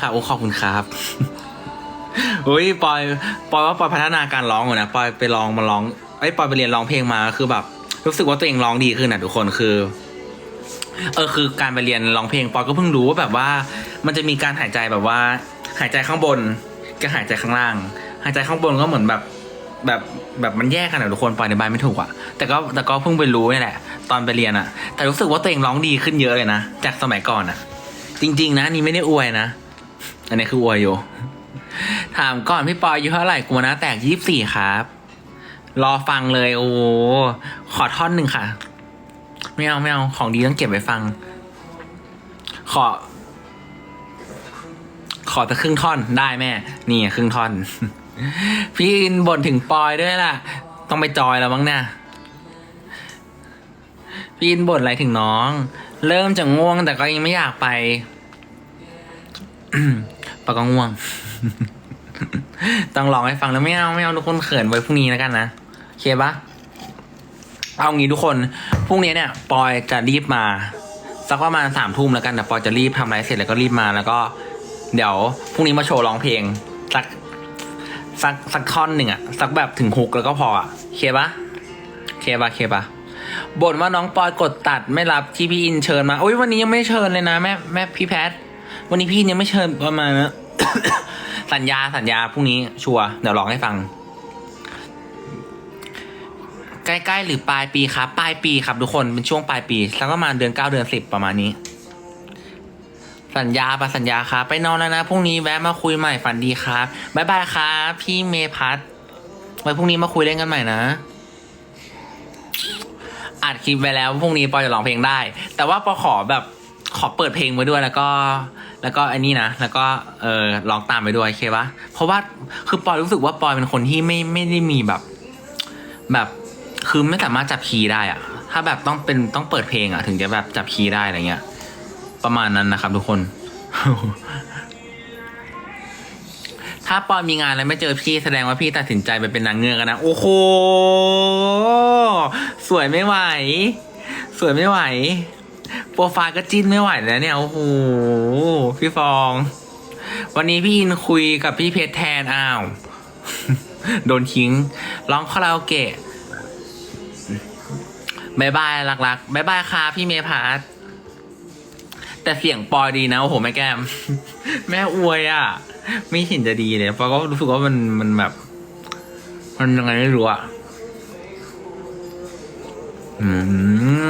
ค่ะโอ้ขอบคุณครับอุ้ยปอยปอยว่าปอยพัฒนาการร้องอยู่นะปอยไปลองมาร้องไอ้ยปอยไปเรียนร้องเพลงมาคือแบบ รู้สึกว่าตัวเองร้องดีขึ้นนะทุกคนคือ เออคือการไปเรียนร้องเพลงปอยก็เพิ่งรู้ว่าแบบว่า มันจะมีการหายใจแบบว่า หายใจข้างบนกับหายใจข้างล่าง หายใจข้างบนก็เหมือนแบบแบบแบบมันแยกกันอะทุกคนปอยในบายไม่ถูกอะแต่ก็แต่ก็เพิ่งไปรู้นี่แหละ ตอนไปเรียนอะแต่รู้สึกว่าตัวเองร้องดีขึ้นเยอะเลยนะจากสมัยก่อนอะจริง ๆ นะนี่ไม่ได้อวยนะ อันนี้คืออวยอยู่ ถามก่อนพี่ปอยอายุเท่าไหร่กูนะแตกยี่สิบสี่ครับ รอฟังเลย โอ้โหขอท่อนหนึ่งค่ะ ไม่เอาไม่เอาของดีต้องเก็บไว้ฟัง ขอ ขอแต่ครึ่งท่อนได้แม่ นี่ครึ่งท่อน พี่อินบ่นถึงปอยด้วยล่ะ ต้องไปจอยแล้วมั้งเนี่ยพี่อินบ่นอะไรถึงน้อง เริ่มจะง่วงแต่ก็ยังไม่อยากไป ปะก็ง่วง ต้องลองให้ฟังแล้วไม่เอาไม่เอาทุกคนเขินไว้พรุ่งนี้แล้วกันนะโอเคปะเอางี้ทุกคนพรุ่งนี้เนี่ยปอยจะรีบมาสักประมาณสามทุ่มแล้วกันแต่ปอยจะรีบทำอะไรเสร็จแล้วก็รีบมาแล้วก็ เดี๋ยวพรุ่งนี้มาโชว์ร้องเพลงสักสักสักท่อนหนึ่งอะสักแบบถึงฮุกแล้วก็พออะเคปะเคปะเคปะบ่นว่าน้องปอยกดตัดไม่รับที่พี่อินเชิญมาโอ้ยวันนี้ยังไม่เชิญเลยนะแม่แม่พี่แพท วันนี้พี่อินยังไม่เชิญประมาณนะ สัญญาสัญญาพรุ่งนี้ชัวร์เดี๋ยวร้องให้ฟัง ใกล้ๆหรือปลายปีครับ ปลายปีครับทุกคนเป็นช่วงปลายปีสักประมาณเดือนเก้าเดือนสิบประมาณนี้ สัญญาปะสัญญาครับ ไปนอนแล้วนะพรุ่งนี้แวะมาคุยใหม่ฝันดีครับบ๊ายบายครับพี่เมพัทไว้พรุ่งนี้มาคุยเล่นกันใหม่นะอัดคลิปไปแล้วพรุ่งนี้ปอจะร้องเพลงได้ แต่ว่าปอขอแบบขอเปิดเพลงไว้ด้วยแล้วก็ แล้วก็อันนี้นะ แล้วก็เออร้องตามไปด้วยโอเคปะเพราะว่าคือปอยรู้สึกว่าปอยเป็นคนที่ไม่ไม่ได้มีแบบ แบบคือไม่สามารถจับคีย์ได้อะถ้าแบบต้องเป็นต้องเปิดเพลงอะถึงจะแบบจับคีย์ได้อะไรเงี้ย ประมาณนั้นนะครับ ทุกคน ถ้าปอยมีงานแล้วไม่เจอพี่แสดงว่าพี่ตัดสินใจไปเป็นนางเงือกนะ โอ้โห สวยไม่ไหว สวยไม่ไหว โปรไฟล์ก็จิ้นไม่ไหวแล้วเนี่ย โอ้โห พี่ฟอง วันนี้พี่อินคุยกับพี่เพชรแทนอ้าว โดนทิ้ง ร้องคาราโอเกะบายบายรักๆบายบายค่ะพี่เมพาร์ทแต่เสียงปอยดีนะ โอ้โห แม่แก้ม แม่อวยอะ ไม่เห็นจะดีเลยปอยก็รู้สึกว่ามันมันแบบ มันยังไงไม่รู้อะอืม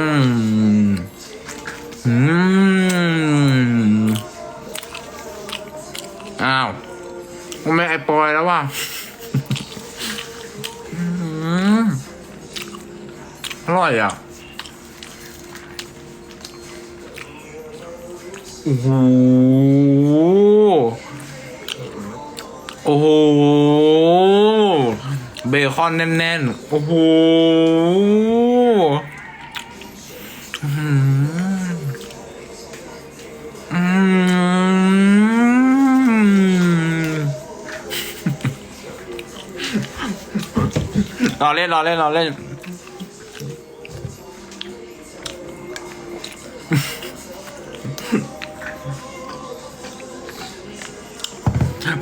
โอ้โห โอ้โห เบคอนแน่นๆ โอ้โหอื้อหืออืมรอเล่นรอเล่นรอเล่น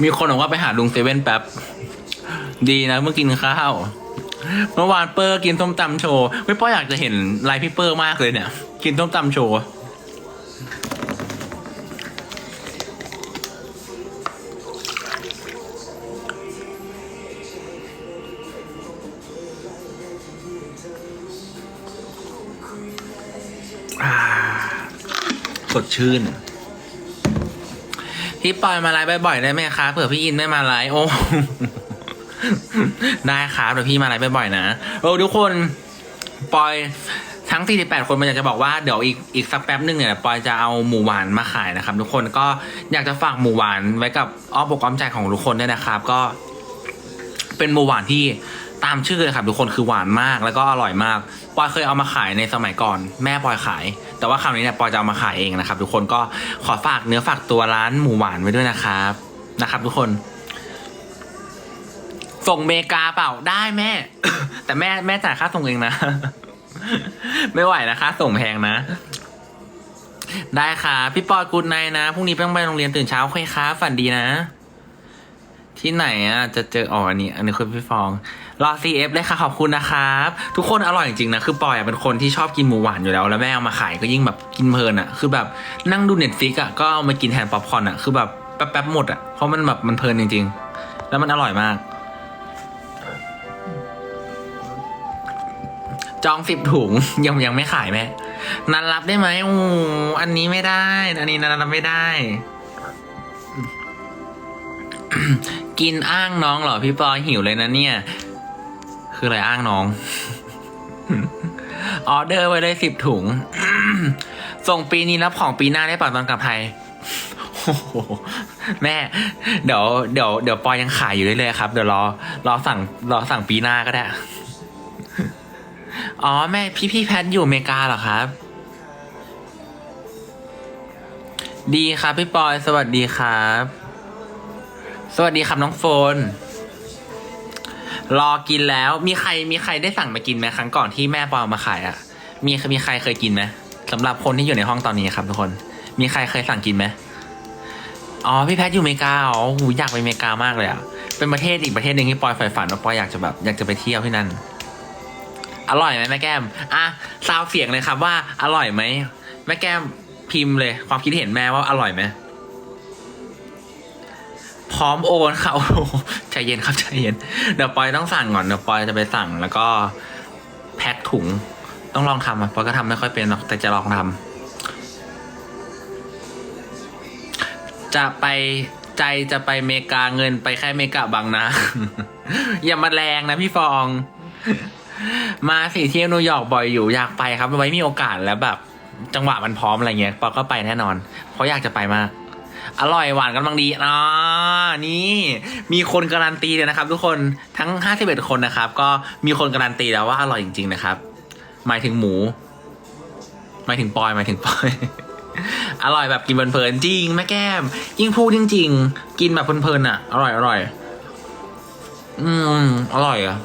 มีคนบอกว่าไปหาลุงเซเว่นแป๊บ ดีนะเมื่อกินข้าว เมื่อวานเปอร์กินส้มตำโชว์ไม่ป้ออยากจะเห็นไลฟ์พี่เปอร์มากเลยเนี่ย กินส้มตำโชว์สดชื่น พี่ปอยมาไลฟ์บ่อยๆได้ไหมคะเผื่อพี่อินไม่มาไลฟ์โอ้ได้ครับเดี๋ยวพี่มาไลฟ์บ่อยๆนะโอ้ทุกคนปอยทั้ง 48 คนมันอยากจะบอกว่าเดี๋ยวอีกอีกสักแป๊บหนึ่งเนี่ยปอยจะเอาหมูหวานมาขายนะครับ ทุกคนก็อยากจะฝากหมูหวานไว้กับอ้อมอกอ้อมใจของทุกคนด้วยนะครับ ก็ เป็นหมูหวานที่ตามชื่อเลยครับ ทุกคนคือหวานมากแล้วก็อร่อยมากปอยเคยเอามาขายในสมัยก่อน แม่ปอยขาย แต่ว่าคราวนี้เนี่ยปอจะเอามาขายเองนะครับ ทุกคนก็ขอฝากเนื้อฝากตัวร้านหมูหวานไว้ด้วยนะครับนะครับ ทุกคน ส่งเมกาเปล่าได้แม่ แต่แม่แม่จ่ายค่าส่งเองนะ ไม่ไหวนะค่าส่งแพงนะ ได้ค่ะ พี่ปอกูดไนนะพรุ่งนี้ต้องไปโรงเรียนตื่นเช้าค่อยค้าฝันดีนะ ที่ไหนอะจะเจออ๋ออันนี้ อันนี้คือพี่ฟอง รอ CF เลยค่ะขอบคุณนะครับ ทุกคนอร่อยจริงๆนะ คือปอยอะเป็นคนที่ชอบกินหมูหวานอยู่แล้ว แล้วแม่เอามาขายก็ยิ่งแบบกินเพลินอะ คือแบบนั่งดูเน็ตฟิกอะก็เอามากินแทนป๊อปคอร์นอะ คือแบบแป๊บๆหมดอะ เพราะมันแบบมันเพลินจริงๆ แล้วมันอร่อยมาก จองสิบถุง ยังยังไม่ขายแม่นันรับได้ไหมอ้อันนี้ไม่ได้ อันนี้นันรับไม่ได้ กินอ้างน้องเหรอพี่ปอยหิวเลยนะเนี่ย คืออะไรอ้างน้อง ออเดอร์ไว้เลยสิบถุง ส่งปีนี้รับของปีหน้าได้ป่าตอนกลับไทยโอ้โหแม่ เดี๋ยวเดี๋ยวเดี๋ยวปอยยังขายอยู่เรื่อยๆครับ เดี๋ยวรอรอสั่งรอสั่งปีหน้าก็ได้ อ๋อแม่พี่พี่แพทอยู่อเมริกาเหรอครับ ดีครับพี่ปอยสวัสดีครับ สวัสดีครับน้องโฟน รอกินแล้ว มีใครมีใครได้สั่งมากินไหมครั้งก่อนที่แม่ปอยเอามาขายอะ่ะ มีมีใครเคยกินไหมสำหรับคนที่อยู่ในห้องตอนนี้ครับทุกคน มีใครเคยสั่งกินไหมอ๋อพี่แพทอยู่อเมริกาอ๋อหูอยากไปอเมริกามากเลยอะ่ะ เป็นประเทศอีกประเทศหนึ่งที่ปอยใฝ่ฝันว่าปอยอยากจะแบบอยากจะไปเที่ยวที่นั่น อร่อยไหมแม่แก้ม อะซาวเสียงเลยครับว่าอร่อยไหมแม่แก้มพิมพ์เลย ความคิดเห็นแม่ว่าอร่อยไหม ร้อมโอนค่ะโอ้โหใจเย็นครับใจเย็น เดี๋ยวปอยต้องสั่งก่อนเดี๋ยวปอยจะไปสั่งแล้วก็แพ็คถุง ต้องลองทำอะปอยก็ทำไม่ค่อยเป็นหรอกแต่จะลองทำจะไปใจจะไปเมกาเงินไปแค่เมกาบางนะ อย่ามาแรงนะพี่ฟอง มาสิเที่ยวนิวยอร์กบ่อยอยู่อยากไปครับไว้มีโอกาสแล้วแบบ จังหวะมันพร้อมอะไรเงี้ยปอก็ไปแน่นอน เพราะอยากจะไปมาก อร่อยหวานกำลังดีอ่านี่มีคนการันตีเลยนะครับ ทุกคนทั้ง 51 คนนะครับ ก็มีคนการันตีแล้วว่าอร่อยจริง ๆ นะครับ หมายถึงหมู หมายถึงปอยหมายถึงปอยอร่อยแบบกินเพลินๆจริงแม่แก้ม ยิ่งพูดจริงๆกินแบบเพลินๆอะ อร่อยอร่อยอืมอร่อยอะ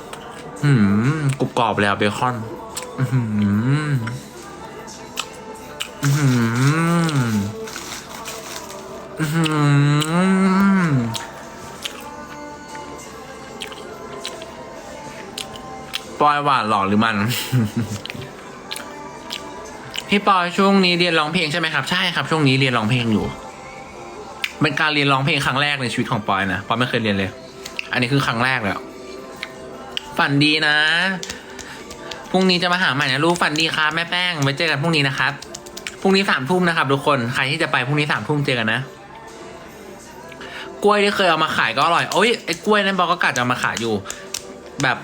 อืมกรุบกรอบเลยอะเบคอน อืมอืม ปอยหวานหล่อหรือมัน พี่ปอยช่วงนี้เรียนร้องเพลงใช่ไหมครับ ใช่ครับช่วงนี้เรียนร้องเพลงอยู่ เป็นการเรียนร้องเพลงครั้งแรกในชีวิตของปอยนะปอยไม่เคยเรียนเลย อันนี้คือครั้งแรกเลยอะฝันดีนะพรุ่งนี้จะมาหาใหม่นะลูกฝันดีครับแม่แป้งไว้เจอกันพรุ่งนี้นะครับพรุ่งนี้สามทุ่มนะครับทุกคนใครที่จะไปพรุ่งนี้สามทุ่มเจอกันนะ กล้วยที่เคยเอามาขายก็อร่อยโอ้ยไอ้กล้วยนั้นบอกก็กะจะเอามาขายอยู่ แบบ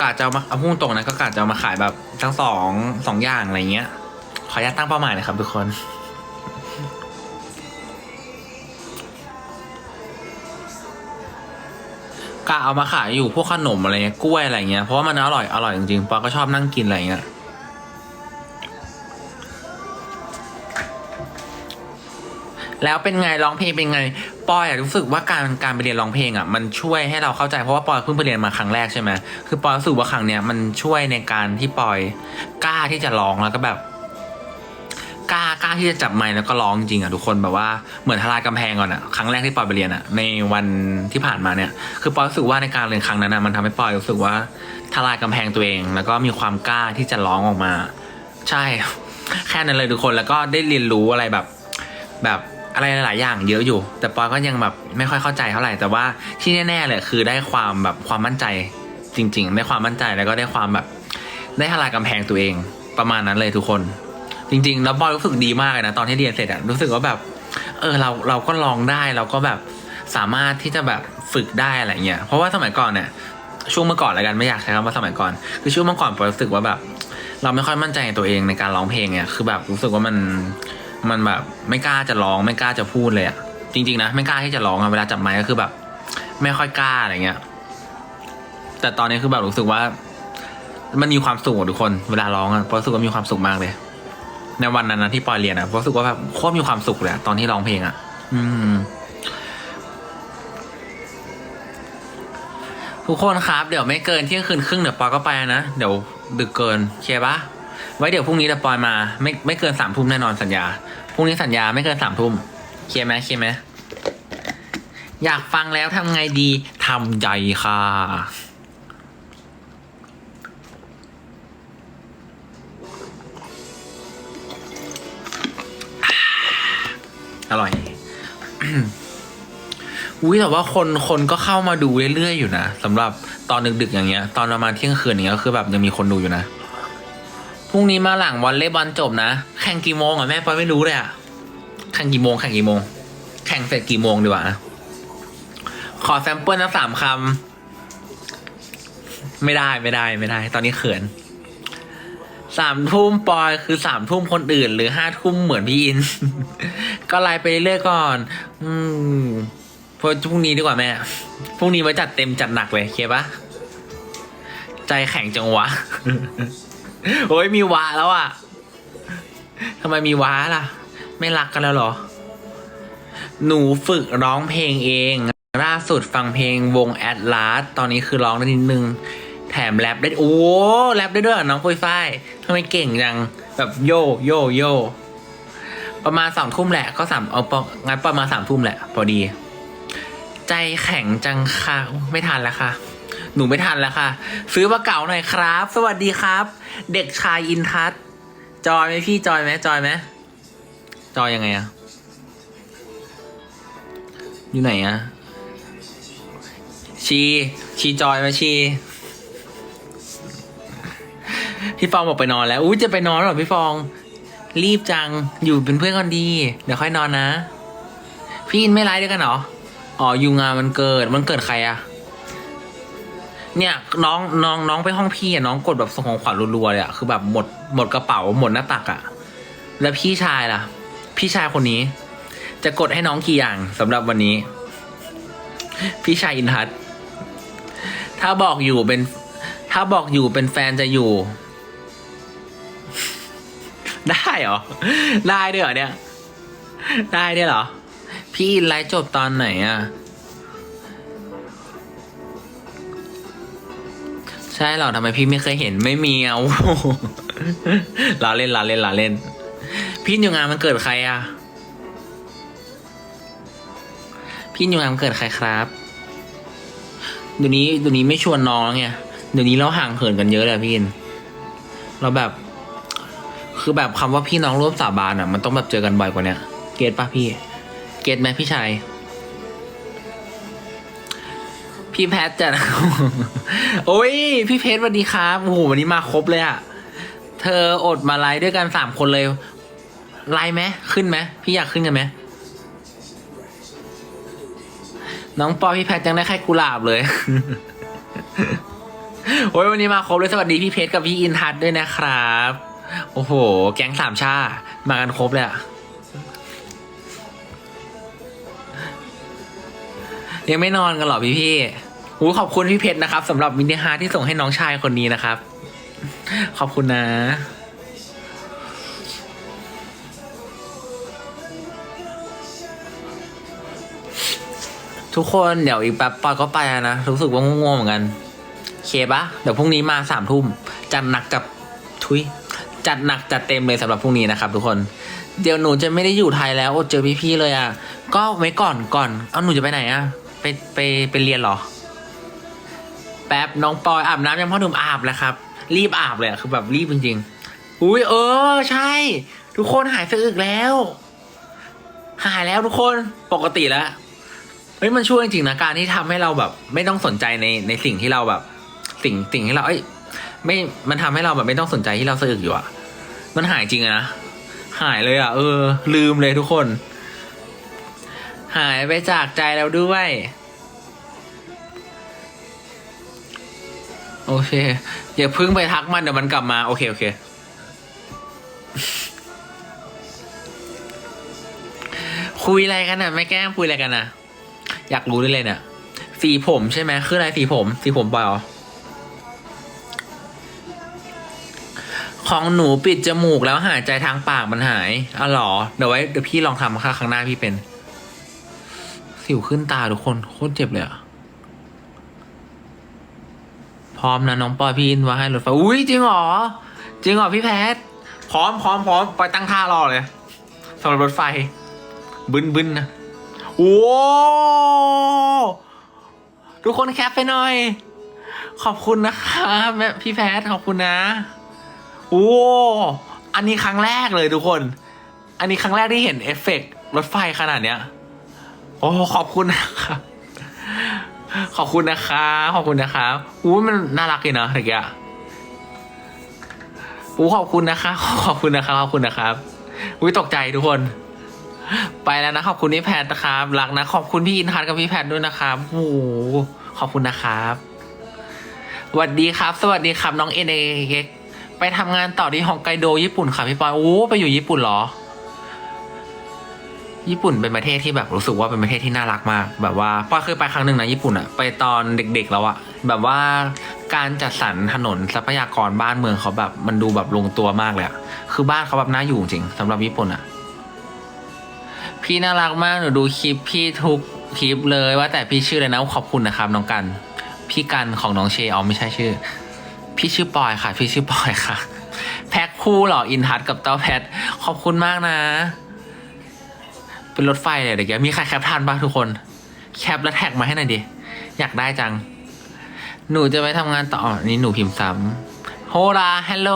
กะจะเอามาเอาพุ่งตรงนะก็กะจะเอามาขายแบบทั้งสองสองอย่างอะไรเงี้ย ขออนุญาตตั้งเป้าหมายนะครับทุกคนกะเอามาขายอยู่พวกขนมอะไรเงี้ยกล้วยอะไรเงี้ยเพราะว่ามันอร่อยอร่อยจริงๆปอก็ชอบนั่งกินอะไรเงี้ย แล้วเป็นไงร้องเพลงเป็นไงปอยรู้สึกว่าการการไปเรียนร้องเพลงอะมันช่วยให้เราเข้าใจเพราะว่าปอยเพิ่งไปเรียนมาครั้งแรกใช่ไหมคือปอยรู้สึกว่าครั้งเนี้ยมันช่วยในการที่ปอยกล้าที่จะร้องแล้วก็แบบกล้ากล้าที่จะจับไมค์แล้วก็ร้องจริงอะทุกคนแบบว่าเหมือนทลายกำแพงก่อนอะครั้งแรกที่ปอยไปเรียนอะในวันที่ผ่านมาเนี่ยคือปอยรู้สึกว่าในการเรียนครั้งนั้นอะมันทำให้ปอยรู้สึกว่าทลายกำแพงตัวเอง แล้วก็มีความกล้าที่จะร้องออกมา ใช่ แค่นั้นเลยทุกคนแล้วก็ได้เรียนรู้อะไรแบบแบบ อะไรหลายอย่างเยอะอยู่ แต่ปอยก็ยังแบบไม่ค่อยเข้าใจเท่าไหร่ แต่ว่าที่แน่ๆเลยคือได้ความแบบความมั่นใจจริง ๆ ได้ความมั่นใจแล้วก็ได้ความแบบ ได้ทลายกำแพงตัวเองประมาณนั้นเลยทุกคน จริง ๆ แล้วบอยรู้สึกดีมากเลยนะตอนที่เรียนเสร็จอะรู้สึกว่าแบบ เออเราเราก็ลองได้เราก็แบบสามารถที่จะแบบฝึกได้อะไรเงี้ยเพราะว่าสมัยก่อนเนี่ยช่วงเมื่อก่อนแล้วกันไม่อยากใช้คำว่าสมัยก่อน คือช่วงเมื่อก่อนปอยรู้สึกว่าแบบ เราไม่ค่อยมั่นใจในตัวเองในการร้องเพลงเนี่ยคือแบบรู้สึกว่ามัน มันแบบไม่กล้าจะร้องไม่กล้าจะพูดเลยอะจริง ๆ นะ ไม่กล้าที่จะร้องอะเวลาจับไมค์ก็คือแบบ ไม่ค่อยกล้าอะไรเงี้ย แต่ตอนนี้คือแบบรู้สึกว่า มันมีความสุขทุกคน เวลาร้องอะรู้สึกว่ามีความสุขมากเลย ในวันนั้นนะที่ปอยเรียนอะรู้สึกว่าแบบโคตรมีความสุขเลยตอนที่ร้องเพลงอะอืมทุกคนครับ เดี๋ยวไม่เกินเที่ยงคืนครึ่งเดี๋ยวปอยก็ไปนะ เดี๋ยวดึกเกินเคลียร์ปะ ไว้เดี๋ยวพรุ่งนี้จะปอยมา ไม่ไม่เกินสามทุ่มแน่นอนสัญญาพรุ่งนี้สัญญาไม่เกินสามทุ่มเคลียร์ไหมเคลียร์ไหมอยากฟังแล้วทำไงดีทำใจค่ะ อร่อย อุ้ยแต่ว่าคนคนก็เข้ามาดูเรื่อยๆอยู่นะสำหรับตอนดึกๆอย่างเงี้ย ตอนประมาณเที่ยงคืนอย่างเงี้ยก็คือแบบยังมีคนดูอยู่นะ รุ่งนี้มาหลังวอลเลย์บอลจบนะ แข่งกี่โมงอะแม่ปอยไม่รู้เลยอะ แข่งกี่โมง แข่งกี่โมง แข่งเสร็จกี่โมงดีกว่านะ ขอแซมเปิลนะสามคำ ไม่ได้ไม่ได้ไม่ได้ ตอนนี้เขิน สามทุ่มปอยคือสามทุ่มคนอื่น หรือห้าทุ่มเหมือนพี่อิน ก็ไลน์ไปเรื่อยก่อน อืมพอพรุ่งนี้ดีกว่าแม่ พรุ่งนี้ไว้จัดเต็มจัดหนักเลยเคปะใจแข็งจังวะ โอ้ยมีวาแล้วอะทำไมมีวาล่ะ ไม่รักกันแล้วเหรอ หนูฝึกร้องเพลงเอง ล่าสุดฟังเพลงวงแอดลาสตอนนี้คือร้องได้นิดนึง แถมแรปได้ โอ้แรปได้ด้วยน้องปุ้ยฝ้ายทำไมเก่งจัง แบบโยโยโยประมาณสองทุ่มแหละก็สามเอาปองั้นประมาณสามทุ่มแหละ พอดี ใจแข็งจังค่ะ ไม่ทันแล้วค่ะ หนูไม่ทันแล้วค่ะ ซื้อมาเก่าหน่อยครับ สวัสดีครับ เด็กชายอินทัศจอยไหมพี่จอยไหมจอยไหมจอยยังไงอะอยู่ไหนอะชี ชีจอยไหมชีพี่ฟองบอกไปนอนแล้วอุ้ยจะไปนอนเหรอพี่ฟอง รีบจังอยู่เป็นเพื่อนกันดี เดี๋ยวค่อยนอนนะ พี่อินไม่ไลฟ์ด้วยกันเหรออ๋อยูงานมันเกิดมันเกิดใครอะ เนี่ยน้องน้องน้องไปห้องพี่อะน้องกดแบบส่งของขวัญรัวๆเลยอะคือแบบหมดหมดกระเป๋าหมดหน้าตักอะแล้วพี่ชายล่ะ พี่ชายคนนี้ จะกดให้น้องกี่อย่างสำหรับวันนี้ พี่ชายอินทัศถ้าบอกอยู่เป็น ถ้าบอกอยู่เป็นแฟนจะอยู่ ได้เหรอ ได้ด้วยเหรอเนี่ย ได้ด้วยเหรอ พี่ไลฟ์จบตอนไหนอะ ใช่เหรอทำไมพี่ไม่เคยเห็นไม่มีเอาลาเล่นลาเล่นลาเล่น พี่อยู่งานมันเกิดใครอะ พี่อยู่งานมันเกิดใครครับเดี๋ยวนี้เดี๋ยวนี้ไม่ชวนน้องไงเดี๋ยวนี้เราห่างเหินกันเยอะเลยพี่อินเราแบบ คือแบบคำว่าพี่น้องร่วมสาบานอะ มันต้องแบบเจอกันบ่อยกว่าเนี้ยเกตป่ะพี่ เกตไหมพี่ชาย พี่แพทจะโอ้ย พี่เพชรสวัสดีครับ โอ้โห วันนี้มาครบเลยอะเธออดมาไลฟ์ด้วยกันสามคนเลย ไลฟ์ไหมขึ้นไหมพี่อยากขึ้นกันไหมน้องปอพี่แพทยังได้แค่กุหลาบเลย โอ้ยวันนี้มาครบเลยสวัสดีพี่เพชรกับพี่อินทัศด้วยนะครับ โอ้โห แก๊งสามชา มากันครบเลยอะยังไม่นอนกันหรอพี่พี่ หูขอบคุณพี่เพชรนะครับสำหรับมินิฮาร์ที่ส่งให้น้องชายคนนี้นะครับ ขอบคุณนะ ทุกคนเดี๋ยวอีกแป๊บปอยก็ไปนะ รู้สึกว่าง่วงๆเหมือนกันเคปะเดี๋ยวพรุ่งนี้มาสามทุ่มจัดหนักกับทุยจัดหนักจัดเต็มเลยสำหรับพรุ่งนี้นะครับ ทุกคนเดี๋ยวหนูจะไม่ได้อยู่ไทยแล้วอดเจอพี่ๆเลยอะ ก็ไว้ก่อนก่อน เอาหนูจะไปไหนอะ ไปไปไปเรียนเหรอ แป๊บน้องปอยอาบน้ำยังพ่อหนุ่มอาบแล้วครับ รีบอาบเลยคือแบบรีบจริงๆอุ้ยเออ ใช่ ทุกคนหายสะอึกแล้ว หายแล้วทุกคนปกติแล้วเฮ้ยมันช่วยจริงๆนะการที่ทำให้เราแบบ ไม่ต้องสนใจในในสิ่งที่เราแบบ สิ่งสิ่งที่เราเอ้ยไม่มันทำให้เราแบบไม่ต้องสนใจที่เราสะอึกอยู่อะมันหายจริงอะนะหายเลยอะเออ ลืมเลยทุกคน หายไปจากใจเราด้วย โอเค อย่าเพิ่งไปทักมันเดี๋ยวมันกลับมา โอเค โอเค คุยอะไรกันอะ ไม่แกล้งคุยอะไรกันอะ อยากรู้ด้วยเลยเนี่ย สีผมใช่ไหมคืออะไรสีผม สีผมเปล่า ของหนูปิดจมูกแล้วหายใจทางปากมันหายอ๋อเหรอ เดี๋ยวไว้เดี๋ยวพี่ลองทำค่ะครั้งหน้าพี่เป็น สิวขึ้นตาทุกคนโคตรเจ็บเลยอะ พร้อมนะน้องปอยพี่อินว่าให้รถไฟอุ้ยจริงเหรอ จริงเหรอพี่แพท พร้อมพร้อมพร้อมไปตั้งท่ารอเลยสำหรับรถไฟ บึนบึนนะโอ้ทุกคนแคปไปหน่อย ขอบคุณนะครับแม่พี่แพทขอบคุณนะโอ้อันนี้ครั้งแรกเลยทุกคน อันนี้ครั้งแรกที่เห็นเอฟเฟกรถไฟขนาดเนี้ย โอ้ขอบคุณนะครับ ขอบคุณนะครับขอบคุณนะครับอู้มันน่ารักเลยเนาะตะเกียอู้ขอบคุณนะครับขอบคุณนะครับขอบคุณนะครับอุ้ยตกใจทุกคน ไปแล้วนะขอบคุณพี่แพทนะครับรักนะ ขอบคุณพี่อินทัศน์กับพี่แพทด้วยนะครับโอ้ขอบคุณนะครับสวัสดีครับ สวัสดีครับน้องเอ็นเอ็กไปทำงานต่อที่ฮอกไกโดญี่ปุ่นค่ะพี่ปอยโอ้ไปอยู่ญี่ปุ่นเหรอ ญี่ปุ่นเป็นประเทศที่แบบรู้สึกว่าเป็นประเทศที่น่ารักมาก แบบว่าปอเคยไปครั้งหนึ่งนะญี่ปุ่นอะไปตอนเด็กๆแล้วอะแบบว่าการจัดสรรถนนทรัพยากรบ้านเมืองเขาแบบมันดูแบบลงตัวมากเลยอะคือบ้านเขาแบบน่าอยู่จริงสำหรับญี่ปุ่นอะพี่น่ารักมากหนูดูคลิปพี่ทุกคลิปเลยว่าแต่พี่ชื่ออะไรนะขอบคุณนะครับน้องกัน พี่กันของน้องเชออ๋อไม่ใช่ชื่อ พี่ชื่อปอยค่ะ พี่ชื่อปอยค่ะ แพ็คคู่หรออินทัศกับเต้าแพทขอบคุณมากนะ เป็นรถไฟเลยเดี๋ยวมีใครแคปทันบ้างทุกคน แคปแล้วแท็กมาให้หน่อยดิ อยากได้จัง หนูจะไปทำงานต่ออนี่หนูพิมพ์ซ้ำโฮราฮัลโหล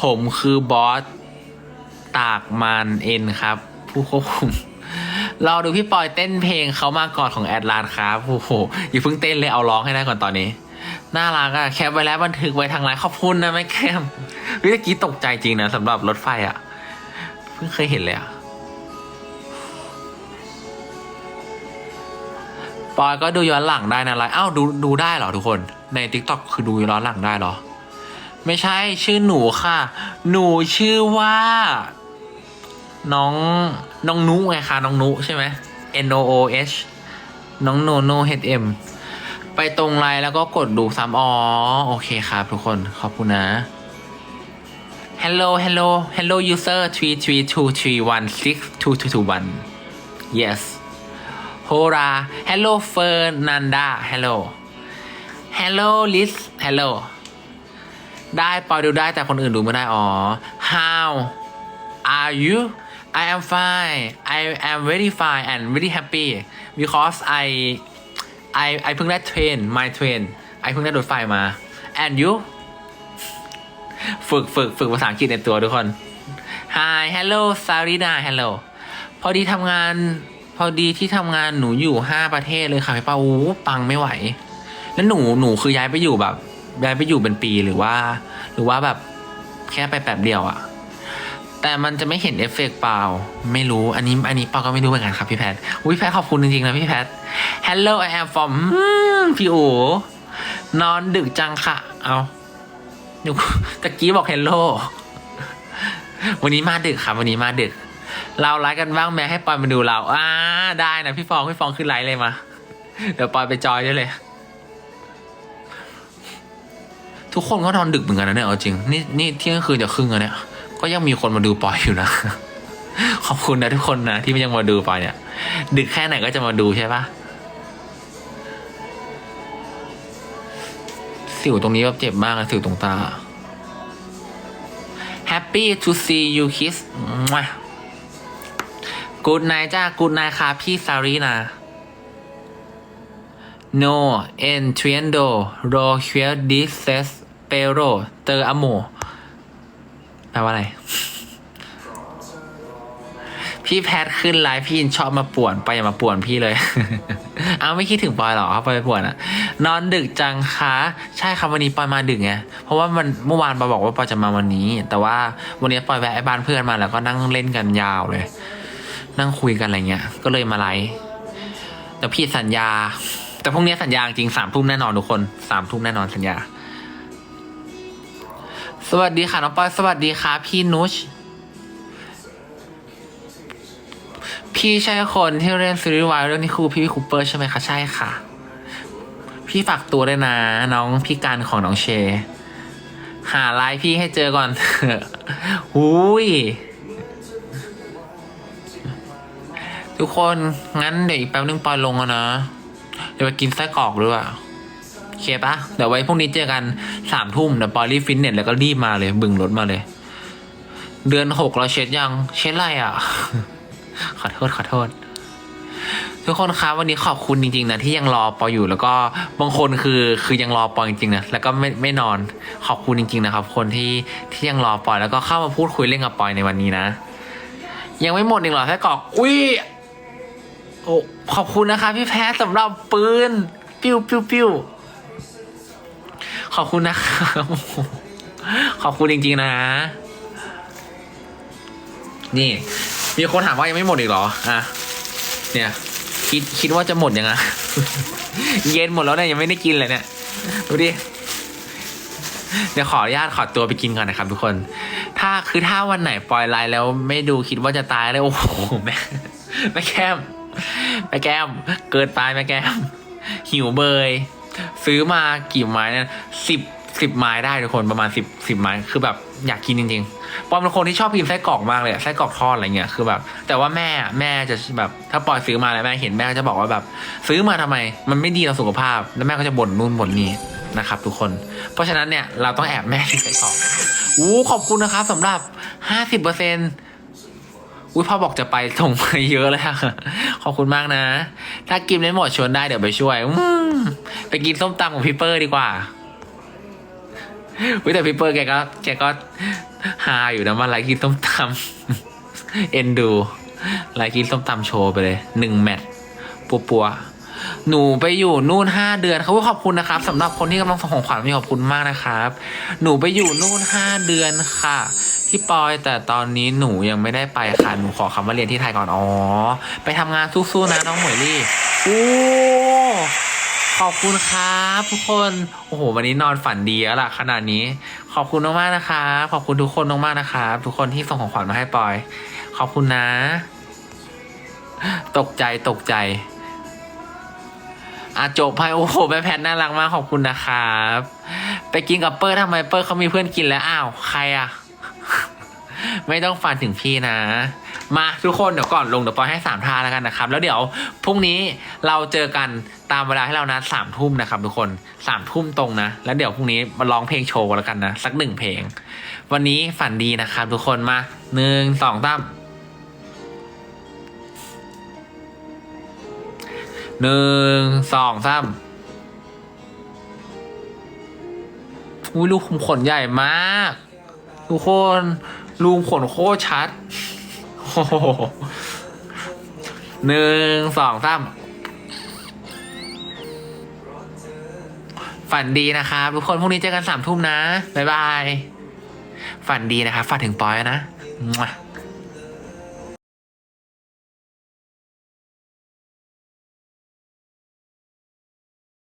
ผมคือบอส ตากมานเอ็นครับ ผู้ควบคุมเราดูพี่ปอยเต้นเพลงเขามาก่อนของแอดลานครับโอ้โหอย่าเพิ่งเต้นเลยเอาร้องให้ได้ก่อนตอนนี้ น่ารักอะแคปไว้แล้วบันทึกไว้ทางไลน์ขอบคุณนะแม่แคมวิเมื่กี้ตกใจจริงนะสำหรับรถไฟอะเพิ่งเคยเห็นเลยอะ ปอยก็ดูย้อนหลังได้นะไลฟ์อ้าวดูดูได้เหรอทุกคน ใน t ิ k t o k คือดูย้อนหลังได้เหรอ ไม่ใช่ชื่อหนูค่ะ หนูชื่อว่า น้องน้องนุไงคะน้องนุใช่ไหม N O O H น้องโนโน H M ไปตรงไลน์แล้วก็กดดูซ้ำอ๋อโอเคครับทุกคนขอบคุณนะ Hello Hello Hello user 3 3 2 3 1 6 2 2 2 1 yes โฮราฮัลโหลเฟอร์นันดาฮัลโหลฮัลโหลลิสฮัลโหลได้ปอดูได้แต่คนอื่นดูไม่ได้ อ๋อ how are you I am fine I am very fine and very happy because I I I เพิ่งได้เทรน my train I เพิ่งได้โดดไฟมา and you ฝึกฝึกฝึกภาษาอังกฤษในตัวทุกคน Hi hello Sarina hello พอดีทำงาน อดีที่ทำงานหนูอยู่ห้าประเทศเลยค่ะพี่ป้าโอ้ปังไม่ไหว แล้วหนูหนูคือย้ายไปอยู่แบบย้ายไปอยู่เป็นปีหรือว่า หรือว่าแบบแค่ไปแป๊บเดียวอะแต่มันจะไม่เห็นเอฟเฟกต์เปล่า ไม่รู้อันนี้อันนี้ป้าก็ไม่รู้เหมือนกันครับพี่แพทอุ้ยแพทขอบคุณจริงๆนะพี่แพท Hello I am from อืมพี่โอนอนดึกจังค่ะ เอาหนูตะกี้บอก Hello วันนี้มาดึกครับวันนี้มาดึก เราไลฟ์กันบ้างแม้ให้ปอยมาดูเราอ่าได้นะพี่ฟองพี่ฟองขึ้นไลฟ์เลยมา เดี๋ยวปอยไปจอยด้วยเลย ทุกคนก็นอนดึกเหมือนกันนะเนี่ยเอาจริง นี่นี่เที่ยงคืนจะครึ่งแล้วเนี่ย ก็ยังมีคนมาดูปอยอยู่นะ ขอบคุณนะทุกคนนะที่ยังมาดูปอยเนี่ย ดึกแค่ไหนก็จะมาดูใช่ปะสิวตรงนี้แบบเจ็บมากอะสิวตรงตา Happy to see you kiss กูดไนจ้ากูดไนครับพี่ซารีนา No entiendo lo que dices pero te amo แปลว่าอะไร พี่แพทขึ้นไลฟ์พี่ชอบมาป่วน ไปอย่ามาป่วนพี่เลย เอาไม่คิดถึงปอยหรอปอยไปป่วนอะนอนดึกจังคะใช่ครับวันนี้ปอยมาดึกไงเพราะว่ามันเมื่อวานปอยบอกว่าปอยจะมาวันนี้ แต่ว่าวันนี้ปอยแวะไอ้บ้านเพื่อนมาแล้วก็นั่งเล่นกันยาวเลย นั่งคุยกันอะไรเงี้ย ก็เลยมาไลฟ์แต่พี่สัญญา แต่พรุ่งนี้สัญญาจริงสามทุ่มแน่นอนทุกคนสามทุ่มแน่นอนสัญญา สวัสดีค่ะน้องปอยสวัสดีค่ะพี่นุชพี่ใช่คนที่เล่นซีรีส์วายเรื่องนี้คือพี่คูเปอร์ใช่ไหมคะใช่ค่ะ พี่ฝากตัวด้วยนะ น้องพี่การของน้องเช หาไลน์พี่ให้เจอก่อนเถอะหุย ทุกคนงั้นเดี๋ยวอีกแป๊บนึงปอยลงแล้วนะ เดี๋ยวไปกินไส้กรอกด้วยอะโอเคปะเดี๋ยวไว้พรุ่งนี้เจอกันสามทุ่มเดี๋ยวปอยรีบฟิตเนสแล้วก็รีบมาเลย บึงรถมาเลย เดือนหกเราเช็ดยัง เช็ดไรอะ ขอโทษขอโทษทุกคนครับวันนี้ขอบคุณจริงๆนะที่ยังรอปออยู่แล้วก็บางคนคือคือยังรอปอจริงๆนะแล้วก็ไม่ไม่นอนขอบคุณจริง ๆ นะครับ คนที่ที่ยังรอปอยแล้วก็เข้ามาพูดคุยเล่นกับปอยในวันนี้นะ ยังไม่หมดอีกเหรอไส้กรอกอุ้ย โอ้ขอบคุณนะคะ พี่แพ้สำหรับปืน ปิ้วปิ้วปิ้วขอบคุณนะครับขอบคุณจริง ๆ นะ นี่ มีคนถามว่ายังไม่หมดอีกเหรอ อะ เนี่ย คิดคิดว่าจะหมดยังไงเย็นหมดแล้วเนี่ยยังไม่ได้กินเลยเนี่ย ดูดิ เดี๋ยวขออนุญาตขอตัวไปกินก่อนนะครับทุกคน ถ้าคือถ้าวันไหนปล่อยไลน์แล้วไม่ดูคิดว่าจะตายเลยโอ้โหแม่แม่แก้ม แม่แก้ม เกินไปแม่แก้ม หิวเบย ซื้อมากี่ไม้เนี่ยสิบสิบไม้ได้ทุกคนประมาณสิบสิบไม้คือแบบอยากกินจริงๆปอยเป็นคนที่ชอบกินไส้กรอกมากเลยไส้กรอกทอดอะไรเงี้ยคือแบบ แต่ว่าแม่อะแม่จะแบบถ้าปอยซื้อมาแล้วแม่เห็นแม่ก็จะบอกว่าแบบ ซื้อมาทำไม มันไม่ดีต่อสุขภาพ แล้วแม่ก็จะบ่นนู่นบ่นนี่นะครับ ทุกคน เพราะฉะนั้นเนี่ยเราต้องแอบแม่ซื้อไส้กรอกอู้ขอบคุณนะครับสำหรับห้าสิบเปอร์เซ็นต์ อุ้ยพ่อบอกจะไปส่งไปเยอะเลยอะขอบคุณมากนะ ถ้ากินไม่หมดชวนได้เดี๋ยวไปช่วยไปกินส้มตำของพี่เปอร์ดีกว่าอุ้ยแต่พี่เปอร์แกก็แกก็ฮาอยู่นะมาไลฟ์กินส้มตำเอ็นดูไลฟ์กินส้มตำโชว์ไปเลยหนึ่งแมตช์ปัวปัวๆหนูไปอยู่นู่นห้าเดือนเขาขอบคุณนะครับสำหรับคนที่กำลังส่งของขวัญมีขอบคุณมากนะครับ หนูไปอยู่นู่นห้าเดือนค่ะ พี่ปอยแต่ตอนนี้หนูยังไม่ได้ไปค่ะหนูขอคำว่าเรียนที่ไทยก่อนอ๋อไปทำงานสู้ๆนะน้องหมวยลี่โอ้ขอบคุณครับทุกคนโอ้โหวันนี้นอนฝันดีแล้วล่ะขนาดนี้ ขอบคุณมากๆนะครับขอบคุณทุกคนมากๆนะครับทุกคนที่ส่งของขวัญมาให้ปอย ขอบคุณนะ ตกใจตกใจอะจบไปโอ้โหแม่แพทน่ารักมากขอบคุณนะครับ ไปกินกับเปอร์ทำไมเปอร์เขามีเพื่อนกินแล้วอ้าวใครอะ ไม่ต้องฟันถึงพี่นะ มาทุกคนเดี๋ยวก่อนลงเดี๋ยวปอยให้สามท่าแล้วกันนะครับ แล้วเดี๋ยวพรุ่งนี้เราเจอกันตามเวลาให้เรานะสามทุ่มนะครับ ทุกคนสามทุ่มตรงนะ แล้วเดี๋ยวพรุ่งนี้มาร้องเพลงโชว์แล้วกันนะ สักหนึ่งเพลง วันนี้ฝันดีนะครับ ทุกคนมาหนึ่งสองสามหนึ่งสองสามอุ้ยลูกขุมขนใหญ่มาก ทุกคนลุงขนโคตรชัดหนึ่งสองสามฝันดีนะครับทุกคนพรุ่งนี้เจอกันสามทุ่มนะ บ๊ายบาย ฝันดีนะครับฝากถึงปอยนะ